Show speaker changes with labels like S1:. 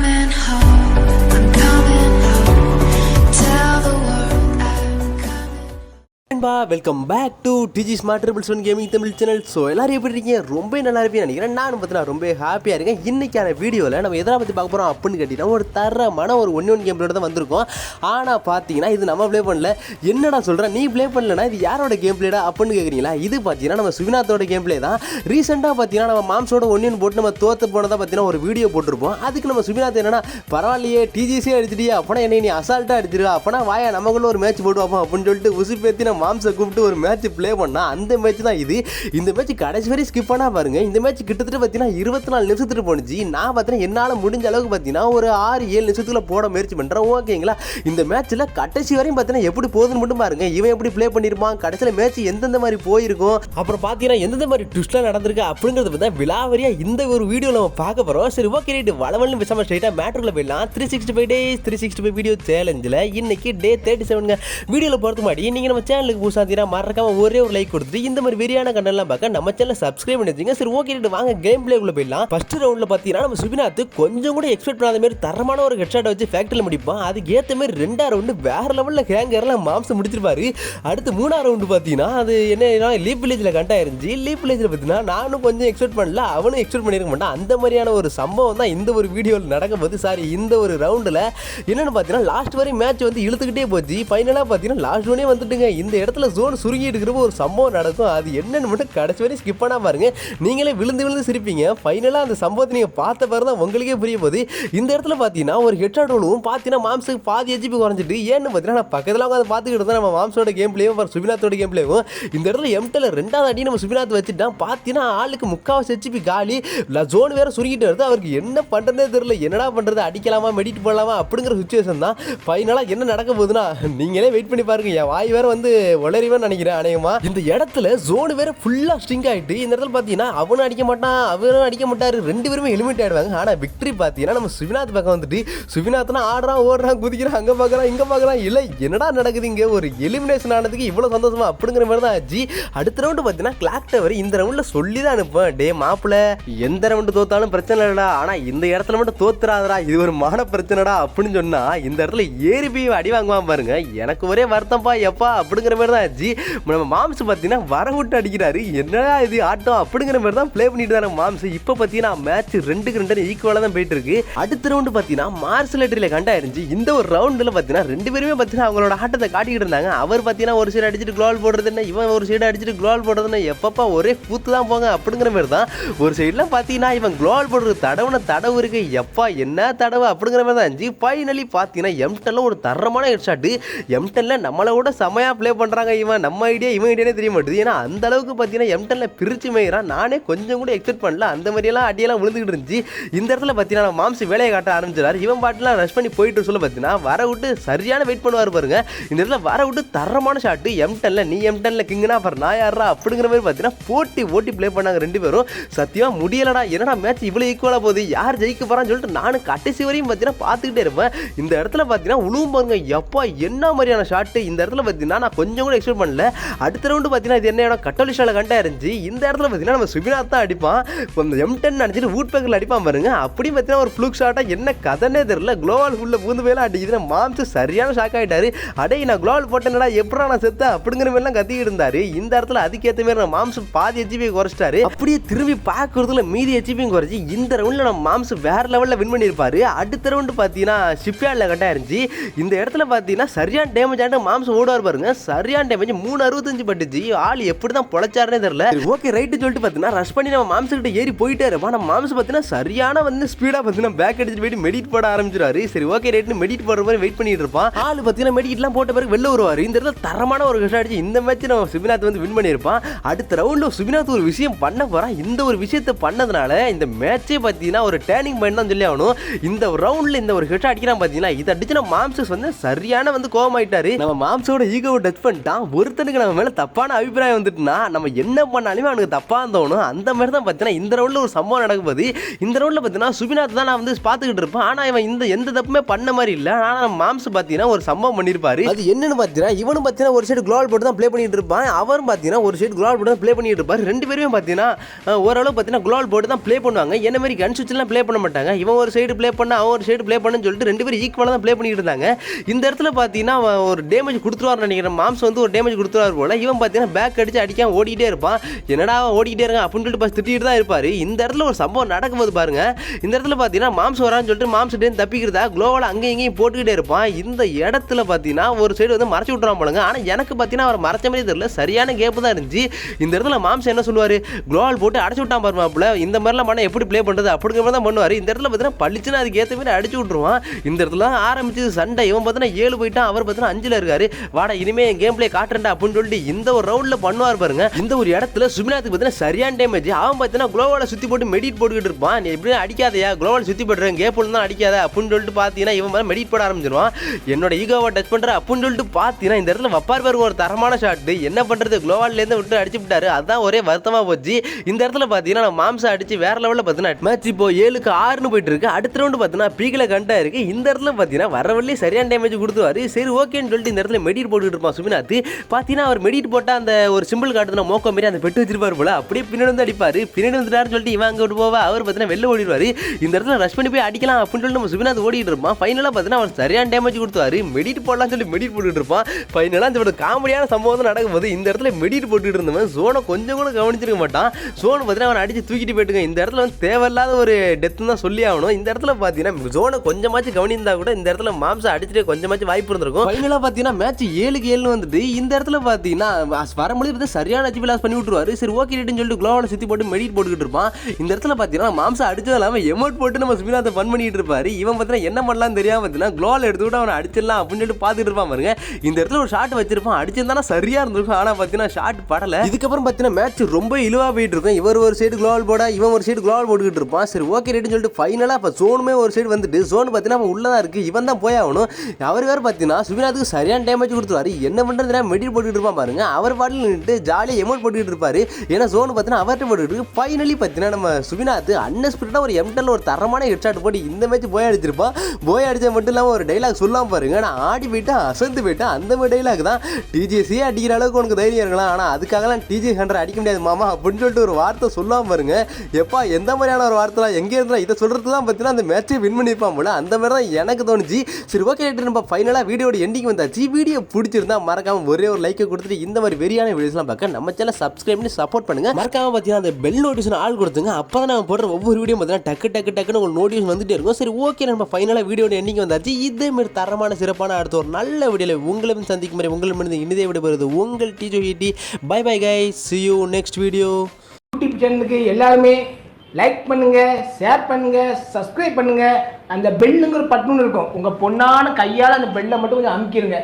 S1: coming home.
S2: நண்பா welcome back to Digi smart triples one gaming Tamil channel so எல்லாரும் எப்படி இருக்கீங்க? ரொம்ப நல்லா இருப்பீங்க நினைக்கிறேன். நானும் பார்த்தீங்கன்னா ரொம்ப ஹாப்பியாக இருக்கேன். இன்றைக்கான வீடியோவில் நம்ம எதை பற்றி பார்க்க போகிறோம் அப்படின்னு கேட்டிங்கன்னா ஒரு தரமான ஒரு ஒன் ஒன் கேம் தான் வந்திருக்கோம். ஆனால் பார்த்தீங்கன்னா இது நம்ம ப்ளே பண்ணல. என்னடா சொல்கிறேன் நீ ப்ளே பண்ணலனா இது யாரோட கேம் பிளேடா அப்படின்னு கேட்குறீங்களா இது பார்த்தீங்கன்னா நம்ம சுவினாத்தோட கேம் பிளே தான். ரீசெண்டாக பார்த்தீங்கன்னா நம்ம மாம்ஸோட ஒன் போட்டு நம்ம தோற்று போனதாக பார்த்தீங்கன்னா ஒரு வீடியோ போட்டிருப்போம். அதுக்கு நம்ம சுவினாத் என்னன்னா பரவாயில்லையே டிஜிஸே அடிச்சிட்டியா அப்போனா என்னை நீ அசால்ட்டாக அடிச்சிருவா அப்போனா வாயா நமக்குள்ள ஒரு மேட்ச் போட்டு வைப்போம் அப்படின்னு சொல்லிட்டு உசுப்பேத்தி நம்ம மாம்ஸை கூப்பிட்டு ஒரு மேட்ச் ப்ளே பண்ணால் அந்த மேட்ச் தான் இது. இந்த மேட்ச் கடைசி வரை ஸ்கிப் பண்ணால் பாருங்க. இந்த மேட்ச் கிட்டத்தட்ட பார்த்தீங்கன்னா இருபத்தி நாலு நிமிஷத்துக்கு போணுச்சு. நான் பார்த்தீங்கன்னா என்னால் முடிஞ்ச அளவுக்கு பார்த்தீங்கன்னா ஒரு ஆறு ஏழு நிமிஷத்துல போட முயற்சி பண்ணுறேன் ஓகேங்களா இந்த மேட்ச்சில் கடைசி வரையும் பார்த்தீங்கன்னா எப்படி போகுதுன்னு மட்டும் பாருங்க. இவன் எப்படி ப்ளே பண்ணியிருப்பான் கடைசியில் மேட்ச் எந்தெந்த மாதிரி போயிருக்கும்? அப்புறம் பார்த்தீங்கன்னா எந்தெந்த மாதிரி ட்விஸ்ட்லாம் நடந்திருக்கு அப்படிங்கிறது பார்த்தா விலாவரியாக இந்த ஒரு வீடியோ நம்ம பார்க்க போகிறோம் சரி ஓகே ரைட்டு வளவல்னு பேசாமல் ஸ்ட்ரைட்டாக மேட்ருக்குள்ள போயிடலாம். Three sixty five days three sixty five video சேலஞ்சில் இன்னைக்கு டே தேர்ட்டி செவனுங்க வீடியோவில் போகிறதுக்கு மாதிரி நீங்கள் நம்ம சேனலுக்கு பூசாந்தினா மறக்காம ஒரே ஒரு லைக் கொடுத்துட்டு இந்த மாதிரி வெறியான கண்டெல்லாம் பார்க்க நம்ம சேனல் சப்ஸ்கிரைப் பண்ணி சரி ஓகே வாங்க கேம் பிளே உள்ள போயிடலாம். ஃபர்ஸ்ட் ரவுண்டில் பார்த்தீங்கன்னா நம்ம சுபிநாத் கொஞ்சம் கூட எக்ஸ்பெக்ட் பண்ணாத மாதிரி தரமான ஒரு ஹெட்ஷாட் வச்சு ஃபேக்டரியில் முடிப்பான். அதுக்கு ஏற்ற மாதிரி ரெண்டாவது ரவுண்டு வேற லெவலில் ஹேங்கர்லாம் மாம்சம் முடிச்சிருப்பாரு. அடுத்து மூணாவது ரவுண்டு பார்த்தீங்கன்னா அது என்ன லீப் வில்லேஜில் கண்டா இருந்துச்சு லீப் வில்லேஜில் பார்த்தீங்கன்னா நானும் கொஞ்சம் எக்ஸ்பெக்ட் பண்ணல அவனும் எக்ஸ்பெக்ட் பண்ணியிருக்க மாட்டான். அந்த மாதிரியான ஒரு சம்பவம் தான் இந்த ஒரு வீடியோவில் நடக்கும் போது சாரி இந்த ஒரு ரவுண்டில் என்னென்னு பார்த்தீங்கன்னா லாஸ்ட் வரை மேட்ச் வந்து இழுத்துக்கிட்டே போச்சு. ஃபைனலாக பார்த்தீங்கன்னா லாஸ்ட் ஒன்னே வந்துட்டுங்க. இந்த இடத்துல இடத்துல ஜோன் சுருங்கிட்டு இருக்கிறப்ப ஒரு சம்பவம் நடக்கும். அது என்னன்னு மட்டும் கடைசி வரை ஸ்கிப் பண்ணால் பாருங்க. நீங்களே விழுந்து விழுந்து சிரிப்பீங்க. ஃபைனலாக அந்த சம்பவத்தை நீங்கள் பார்த்த பிறகு தான் உங்களுக்கே புரிய போகுது. இந்த இடத்துல பார்த்தீங்கன்னா ஒரு ஹெட்ஷாட் விழுவும் பார்த்தீங்கன்னா மாம்சுக்கு பாதி எஜிபி குறைஞ்சிட்டு ஏன்னு பார்த்தீங்கன்னா நான் பக்கத்தில் உட்காந்து பார்த்துக்கிட்டு தான் நம்ம மாம்சோட கேம் பிளேவும் அப்புறம் சுபிநாத்தோட கேம் பிளேவும் இந்த இடத்துல எம்டில் ரெண்டாவது அடி நம்ம சுபிநாத் வச்சுட்டான் பார்த்தீங்கன்னா ஆளுக்கு முக்காவாசி எஜிபி காலி. ஜோன் வேறு சுருங்கிட்டு வருது. அவருக்கு என்ன பண்ணுறதே தெரியல. என்னடா பண்ணுறது அடிக்கலாமா? மெடிட் பண்ணலாமா? அப்படிங்கிற சுச்சுவேஷன் தான். ஃபைனலாக என்ன நடக்க போகுதுன்னா நீங்களே வெயிட் பண்ணி பாருங்க. என் வாய் வேறு வந்து வளரிவேன்னு நினைக்கிறேன் அநேகமா. இந்த இடத்துல ஜோனு வேற ஃபுல்லாக ஸ்ட்ரிங் ஆயிட்டு இந்த இடத்துல பார்த்தீங்கன்னா அவனும் அடிக்க மாட்டான் அவரும் அடிக்க மாட்டாரு ரெண்டு பேருமே எலிமினேட் ஆயிடுவாங்க. ஆனால் விக்டரி பார்த்தீங்கன்னா நம்ம சுவிநாத் பக்கம் வந்துட்டு சுவிநாத்னா ஆடுறான் ஓடுறான் குதிக்கிறான் அங்கே பார்க்குறான் இங்க பார்க்குறான் இல்லை என்னடா நடக்குது இங்கே? ஒரு எலிமினேஷன் ஆனதுக்கு இவ்வளோ சந்தோஷமா? அப்படிங்கிற மாதிரி தான் ஆச்சு. அடுத்த ரவுண்டு பார்த்தீங்கன்னா கிளாக் டவர் இந்த ரவுண்டில் சொல்லி தான் அனுப்பேன் டே மாப்பிள எந்த ரவுண்டு தோத்தாலும் பிரச்சனை இல்லைடா. ஆனால் இந்த இடத்துல மட்டும் தோத்துறாதடா. இது ஒரு மான பிரச்சனைடா அப்படின்னு சொன்னா இந்த இடத்துல ஏறி போய் அடி வாங்குவான் பாருங்க. எனக்கு ஒரே வருத்தம்ப்பா எப்பா அப்படிங்கிற மாதிரி ஆச்சு நம்ம மாம்ஸ் பார்த்தீங்கன்னா வரவிட்டு அடிக்கிறாரு. என்னடா இது ஆட்டம்? அப்படிங்கிற மாதிரி தான் ப்ளே பண்ணிட்டு தான் மாம்ஸ் இப்போ பார்த்தீங்கன்னா மேட்ச் ரெண்டுக்கு ரெண்டு ஈக்குவலாக தான் போயிட்டு இருக்கு அடுத்த ரவுண்டு பார்த்தீங்கன்னா மார்சலட்டரியில் கண்டாயிருந்துச்சு. இந்த ஒரு ரவுண்டில் பார்த்தீங்கன்னா ரெண்டு பேருமே பார்த்தீங்கன்னா அவங்களோட ஆட்டத்தை காட்டிக்கிட்டு இருந்தாங்க. அவர் பார்த்தீங்கன்னா ஒரு சைடு அடிச்சுட்டு குளோல் போடுறது என்ன? இவன் ஒரு சைடு அடிச்சுட்டு குளோல் போடுறதுன்னா எப்பப்பா ஒரே கூத்து தான் போங்க அப்படிங்கிற மாதிரி தான் ஒரு சைடில் பார்த்தீங்கன்னா இவன் குளோல் போடுறது தடவுன தடவு இருக்கு. எப்பா என்ன தடவு அப்படிங்கிற மாதிரி தான் இருந்துச்சு. ஃபைனலி பார்த்தீங்கன்னா எம்டெல்லாம் ஒரு தரமான ஹெட் ஷாட்டு எம்டெல்லாம் நம்மளை விட செமையாக ப்ளே போகிறாங்க இவன்? நம்ம ஐடியா இவன் ஐடியானே தெரிய மாட்டேது. ஏன்னா அந்த அளவுக்கு பார்த்தீங்கன்னா எம்டனில் பிரிச்சு மேய்கிறான் நானே கொஞ்சம் கூட எக்ஸ்பெக்ட் பண்ணல. அந்த மாதிரியெல்லாம் அடியெல்லாம் விழுந்துக்கிட்டு இருந்துச்சு. இந்த இடத்துல பார்த்தீங்கன்னா மாம்சி வேலையை காட்ட ஆரம்பிச்சிடாரு இவன் பாட்டுலாம் ரஷ் பண்ணி போயிட்டு சொல்ல பார்த்தீங்கன்னா வர விட்டு சரியான வெயிட் பண்ணுவார் பாருங்க. இந்த இடத்துல வர விட்டு தரமான ஷாட்டு எம்டனில் நீ எம்டனில் கிங்னா அப்புறம் நான் யாரா அப்படிங்கிற மாதிரி பார்த்தீங்கன்னா போட்டி ஓட்டி ப்ளே பண்ணாங்க ரெண்டு பேரும். சத்தியமாக முடியலடா. என்னடா மேட்ச் இவ்வளோ ஈக்குவலாக போகுது? யார் ஜெயிக்க போகிறான்னு சொல்லிட்டு நானும் கடைசி வரையும் பார்த்தீங்கன்னா பார்த்துக்கிட்டே இருப்பேன். இந்த இடத்துல பார்த்தீங்கன்னா உழுவும் பாருங்க. எப்பா என்ன மாதிரியான ஷாட்டு இந்த இடத்துல பார்த்தீங்கன்னா நான் கொஞ்சம் கூட எக்ஸ்பெக்ட் பண்ணல. அடுத்த ரவுண்டு பார்த்தீங்கன்னா இது என்ன இடம்? கட்டோலிஷாவில் ஷால கண்டா இருந்துச்சு. இந்த இடத்துல பார்த்தீங்கன்னா நம்ம சுபிநாத் தான் அடிப்பான். கொஞ்சம் எம் டென் நினச்சிட்டு வூட் பேக்கில் அடிப்பான் பாருங்க. அப்படியும் பார்த்தீங்கன்னா ஒரு ஃப்ளூக் ஷாட்டாக என்ன கதனே தெரியல. குளோவால் ஃபுல்ல பூந்து போயெல்லாம் அடிக்குது. மாம்சு சரியான ஷாக் ஆகிட்டாரு அடே நான் குளோவால் போட்டேன்டா எப்படா நான் செத்த அப்படிங்கிற மாதிரிலாம் கத்திக்கிட்டு இருந்தாரு. இந்த இடத்துல அதுக்கேற்ற மாதிரி நம்ம மாம்சு பாதி ஹெச்பி குறைச்சிட்டாரு. அப்படியே திரும்பி பார்க்கறதுல மீதி ஹெச்பியும் குறைச்சி இந்த ரவுண்டில் நம்ம மாம்சு வேற லெவலில் வின் பண்ணியிருப்பாரு. அடுத்த ரவுண்டு பார்த்தீங்கன்னா ஷிப்யார்டில் கட்டாயிருந்துச்சு இந்த இடத்துல பார்த்தீங்கன்னா சரியான டேமேஜ் ஆகிட்டு மாம்சு ஓடுவார் பாருங்க. சரியான டேமேஜ் மூணு அறுபத்தஞ்சு பட்டுச்சு. ஆள் எப்படி தான் பொழைச்சாருனே தெரியல ஓகே ரைட்டு சொல்லிட்டு பார்த்தீங்கன்னா ரஷ் பண்ணி நம்ம மாம்சக்கிட்ட ஏறி போயிட்டே இருப்போம் நம்ம மாம்சம் பார்த்தீங்கன்னா சரியான வந்து ஸ்பீடாக பார்த்தீங்கன்னா பேக் அடிச்சுட்டு போயிட்டு மெடிட் போட ஆரம்பிச்சிருவாரு. சரி ஓகே ரைட்னு மெடிட் போடுற மாதிரி வெயிட் பண்ணிட்டு இருப்பான். ஆள் பார்த்தீங்கன்னா மெடிட்லாம் போட்ட பிறகு வெளில வருவார். இந்த இடத்துல தரமான ஒரு கஷ்டம் அடிச்சு இந்த மேட்ச் நம்ம சுபிநாத் வந்து வின் பண்ணியிருப்பான். அடுத்த ரவுண்டில் சுபிநாத் ஒரு விஷயம் பண்ண போகிறான் இந்த ஒரு விஷயத்தை பண்ணதுனால இந்த மேட்சே பார்த்தீங்கன்னா ஒரு டேர்னிங் பாயிண்ட் தான் சொல்லி ஆகணும். இந்த ரவுண்டில் இந்த ஒரு ஹெட் அடிக்கிறான் பார்த்தீங்கன்னா இதை அடிச்சு நம்ம மாம்சஸ் வந்து சரியான வந்து கோவமாயிட்டாரு நம்ம மாம்சோட ஈகோவை டச் பண்ணிட்டு தான் ஒருத்தனுக்கு நம்ம மேலே தப்பான அபிப்பிராயம் வந்துட்டுனா நம்ம என்ன பண்ணாலுமே அவனுக்கு தப்பாக தோணும். அந்த மாதிரி தான் பார்த்தீங்கன்னா இந்த ரவுண்டில் ஒரு சம்பவம் நடக்கும்போது இந்த ரவுண்டில் பார்த்தீங்கன்னா சுபிநாத் தான் நான் வந்து பார்த்துக்கிட்டு இருப்பேன். ஆனால் இவன் இந்த எந்த தப்புமே பண்ண மாதிரி இல்லை. ஆனால் நம்ம மாம்ஸ் பார்த்தீங்கன்னா ஒரு சம்பவம் பண்ணியிருப்பாரு அது என்னன்னு பார்த்தீங்கன்னா இவனும் பார்த்தீங்கன்னா ஒரு சைடு குளோவல் போட்டு தான் ப்ளே பண்ணிட்டு இருப்பான். அவரும் பார்த்தீங்கன்னா ஒரு சைடு குளோவல் போட்டு தான் ப்ளே பண்ணிட்டு இருப்பார். ரெண்டு பேருமே பார்த்தீங்கன்னா ஓரளவு பார்த்தீங்கன்னா குளோவல் போட்டு தான் ப்ளே பண்ணுவாங்க. என்ன மாதிரி கன் சுவிட்ச்லாம் ப்ளே பண்ண மாட்டாங்க. இவன் ஒரு சைடு ப்ளே பண்ண அவன் ஒரு சைடு ப்ளே பண்ணுன்னு சொல்லிட்டு ரெண்டு பேரும் ஈக்குவலாக தான் ப்ளே பண்ணிட்டு இருந்தாங்க. இந்த இடத்துல பார்த்தீங்கன்னா அவன் ஒரு டேமேஜ் கொடுத்துருவார்னு நினைக்கிறேன். மாம்ஸ் வந்து ஒரு டேமேஜ் கொடுத்துருவார் போல. இவன் பார்த்தீங்கன்னா பேக் அடிச்சு அடிக்காம ஓடிக்கிட்டே இருப்பான். என்னடா ஓடிக்கிட்டே இருக்கான் அப்படின்னு சொல்லிட்டு பஸ் திட்டிட்டு தான் இருப்பார். இந்த இடத்துல ஒரு சம்பவம் நடக்கும்போது பாருங்க. இந்த இடத்துல பார்த்தீங்கன்னா மாம்சம் வரான்னு சொல்லிட்டு மாம்ஸ் டே தப்பிக்கிறதா? குளோவில் அங்கேயும் இங்கேயும் போட்டுக்கிட்டே இருப்பான். இந்த இடத்துல பார்த்தீங்கன்னா ஒரு சைடு வந்து மறைச்சு விட்றான் போலங்க. ஆனால் எனக்கு பார்த்தீங்கன்னா அவர் மறைச்ச மாதிரி தெரியல. சரியான கேப்பு தான் இருந்துச்சு. இந்த இடத்துல மாம்சம் என்ன சொல்லுவார்? குளோவால் போட்டு அடைச்சு விட்டான் பாருமாப்புல இந்த மாதிரிலாம் பண்ண எப்படி ப்ளே பண்ணுறது அப்படிங்கிற மாதிரி தான் பண்ணுவார். இந்த இடத்துல பார்த்தீங்கன்னா பளிச்சுன்னு அதுக்கு ஏற்ற மாதிரி அடிச்சு விட்ருவான் இந்த இடத்துல தான் ஆரம்பிச்சது சண்டை. இவன் பார்த்தீங்கன்னா ஏழு போயிட்டான். அவர் பார்த்தீங்கன்னா அஞ்சில் இருக்காரு. வாடா இனிமே என் கேம் ப்ளே காட்டுறா அப்படின்னு சொல்லிட்டு இந்த ஒரு ரவுண்ட்ல பண்ணுவார் பாருங்க. இந்த ஒரு இடத்துல சுமிநாத்துக்கு பார்த்தீங்கன்னா சரியான டேமேஜ் அவன் பார்த்தீங்கன்னா குளோவால சுத்தி போட்டு மெடிட் போட்டுக்கிட்டு இருப்பான். நீ எப்படியும் அடிக்காதயா? குளோவால் சுற்றி போடுறேன் கேப்பில் தான் அடிக்காத அப்படின்னு சொல்லிட்டு பார்த்தீங்கன்னா இவன் மேலே மெடிட் போட ஆரம்பிச்சிருவான். என்னோட ஈகோவை டச் பண்ணுற அப்படின்னு சொல்லிட்டு பார்த்தீங்கன்னா இந்த இடத்துல வப்பார் பாருங்க ஒரு தரமான ஷாட் என்ன பண்ணுறது குளோவால்லேருந்து விட்டு அடிச்சு விட்டாரு. அதான் ஒரே வருத்தமாக போச்சு. இந்த இடத்துல பார்த்தீங்கன்னா நம்ம மாம்சம் அடிச்சு வேற லெவலில் பார்த்தீங்கன்னா மேட்ச் இப்போ ஏழுக்கு ஆறுன்னு போயிட்டு இருக்கு. அடுத்த ரவுண்டு பார்த்தீங்கன்னா பீக்கில் கண்டா இருக்கு. இந்த இடத்துல பார்த்தீங்கன்னா வரவழி சரியான டேமேஜ் கொடுத்துவாரு சரி ஓகேன்னு சொல்லிட்டு இந்த இடத்துல மெடிட் போட்டுக்கிட்டு இருப்பான் பார்த்து பார்த்தீங்கன்னா அவர் மெடிட் போட்டால் அந்த ஒரு சிம்பிள் காட்டுன மோக்கம் மாரி அந்த பெட்டு வச்சிருப்பார் போல. அப்படியே பின்னாடி வந்து அடிப்பார். பின்னாடி வந்துட்டாருன்னு சொல்லிட்டு இவன் அங்கே விட்டு போவா. அவர் பார்த்தீங்கன்னா வெளில ஓடிடுவார். இந்த இடத்துல ரஷ் பண்ணி போய் அடிக்கலாம் அப்படின்னு சொல்லி நம்ம சுபினாத் ஓடிட்டு இருப்பான். ஃபைனலாக பார்த்தீங்கன்னா அவர் சரியான டேமேஜ் கொடுத்தாரு மெடிட் போடலாம்னு சொல்லி மெடிட் போட்டுட்டு இருப்பான். ஃபைனலாக இந்த காமெடியான சம்பவம் தான் நடக்கும்போது இந்த இடத்துல மெடிட் போட்டுட்டு இருந்தவன் சோனை கொஞ்சம் கூட கவனிச்சிருக்க மாட்டான். சோனை பார்த்தீங்கன்னா அவன் அடிச்சு தூக்கிட்டு போயிட்டுங்க. இந்த இடத்துல வந்து தேவையில்லாத ஒரு டெத்துன்னு தான் சொல்லி ஆகணும். இந்த இடத்துல பார்த்தீங்கன்னா சோனை கொஞ்சமாச்சும் கவனிந்தா கூட இந்த இடத்துல மாம்சம் அடிச்சுட்டு கொஞ்சமாச்சும் வாய்ப்பு இருந்திருக்கும். ஃபைனலாக பார்த்தீங்கன்னா மேட்ச் ஏழுக்கு ஏழுன்னு வந்துட்டு இந்த இடத்துல பார்த்தீங்கன்னா வரும்போது பார்த்து சரியான அச்சு விலாஸ் பண்ணி விட்டுருவாரு. சரி ஓகே ரேட்டுன்னு சொல்லிட்டு குளோவில் சுற்றி போட்டு மெடிட் போட்டுக்கிட்டு இருப்பான். இந்த இடத்துல பார்த்தீங்கன்னா மாம்சம் அடிச்சது இல்லாமல் எமௌண்ட் போட்டு நம்ம சுமிநாத்தை ஃபன் பண்ணிட்டு இருப்பாரு. இவன் பார்த்தீங்கன்னா என்ன பண்ணலாம் தெரியாமல் பார்த்தீங்கன்னா குளோவில் எடுத்துக்கிட்டு அவனை அடிச்சிடலாம் அப்படின்னு சொல்லிட்டு பார்த்துட்டு இருப்பான் பாருங்க. இந்த இடத்துல ஒரு ஷாட் வச்சிருப்பான். அடிச்சிருந்தானா சரியாக இருந்திருக்கும். ஆனால் பார்த்தீங்கன்னா ஷாட் படலை. இதுக்கப்புறம் பார்த்தீங்கன்னா மேட்ச் ரொம்ப இழுவாக போயிட்டு இருக்கும். இவர் ஒரு சைடு குளோவல் போட இவன் ஒரு சைடு குளோவல் போட்டுக்கிட்டு இருப்பான். சரி ஓகே ரேட்டுன்னு சொல்லிட்டு ஃபைனலாக இப்போ சோனுமே ஒரு சைடு வந்துட்டு ஜோன் பார்த்தீங்கன்னா உள்ளே தான் இருக்குது இவன் தான் போய் ஆகணும். அவர் வேறு பார்த்தீங்கன்னா சுமிநாத்துக்கு சரியான டேமேஜ் கொடுத்துருவாரு. என்ன பண்ணுறது மெடிட் போட்டுக்கிட்டு இருப்பான் பாருங்க. அவர் பாட்டில் நின்றுட்டு ஜாலியாக எமௌண்ட் போட்டுக்கிட்டு இருப்பாரு. ஏன்னா சோனு பார்த்தீங்கன்னா அவர்கிட்ட போட்டுக்கிட்டு இருக்கு. ஃபைனலி பார்த்தீங்கன்னா நம்ம சுபிநாத் அன்எஸ்பெக்டாக ஒரு எம்டல் ஒரு தரமான ஹெட்ஷாட் போட்டு இந்த மேட்ச் போய் அடிச்சிருப்பான் போய் அடித்தா மட்டும் இல்லாமல் ஒரு டைலாக் சொல்லாம பாருங்க. நான் ஆடி போயிட்டேன் அசந்து போயிட்டேன் அந்த மாதிரி டைலாக் தான் டிஜிஎஸ்ஸே அடிக்கிற அளவுக்கு உனக்கு தைரியம் இருக்கலாம் ஆனால் அதுக்காகலாம் டிஜி ஹண்ட்ரட் அடிக்க முடியாது மாமா அப்படின்னு சொல்லிட்டு ஒரு வார்த்தை சொல்லாம பாருங்க. எப்பா எந்த மாதிரியான ஒரு வார்த்தைலாம் எங்கே இருந்தால் இதை சொல்கிறது தான் பார்த்தீங்கன்னா அந்த மேட்சை வின் பண்ணியிருப்பான் போல. அந்த மாதிரி தான் எனக்கு தோணுச்சு. சரி ஓகே நம்ம ஃபைனலாக வீடியோட எண்டிங் வந்தாச்சு. வீடியோ பிடிச்சிருந்தா மறக்காம ஒரே ஒரு லைக்கை கொடுத்துட்டு இந்த மாதிரி வெறியான வீடியோஸ்லாம் பார்க்க நம்ம சேனல் சப்ஸ்கிரைப் பண்ணி சப்போர்ட் பண்ணுங்க. மறக்காம பார்த்தீங்கன்னா அந்த பெல் நோட்டிஃபிகேஷன் ஆள் கொடுத்துங்க. அப்போ தான் நம்ம போடுற ஒவ்வொரு வீடியோ பார்த்தீங்கன்னா டக்கு டக்கு டக்குன்னு உங்களுக்கு நோட்டிஃபிகேஷன் வந்துட்டே இருக்கும். சரி ஓகே நம்ம ஃபைனலாக வீடியோட எண்ணிக்கை வந்தாச்சு. இதே மாதிரி தரமான சிறப்பான அடுத்த ஒரு நல்ல வீடியோவில் உங்களை சந்திக்கும் மாதிரி உங்களும் இருந்து இனிதே விடுபடுறது உங்கள் டீச்சர் ஹிட்டி bye bye guy see you next video
S3: YouTube சேனலுக்கு எல்லாருமே லைக் பண்ணுங்க ஷேர் பண்ணுங்க சப்ஸ்கிரைப் பண்ணுங்க. அந்த பெல்லுங்கிற பட்டன் இருக்கும். உங்க பொண்ணான கையால் அந்த பெல்லை மட்டும் கொஞ்சம் அமுக்கிடுங்க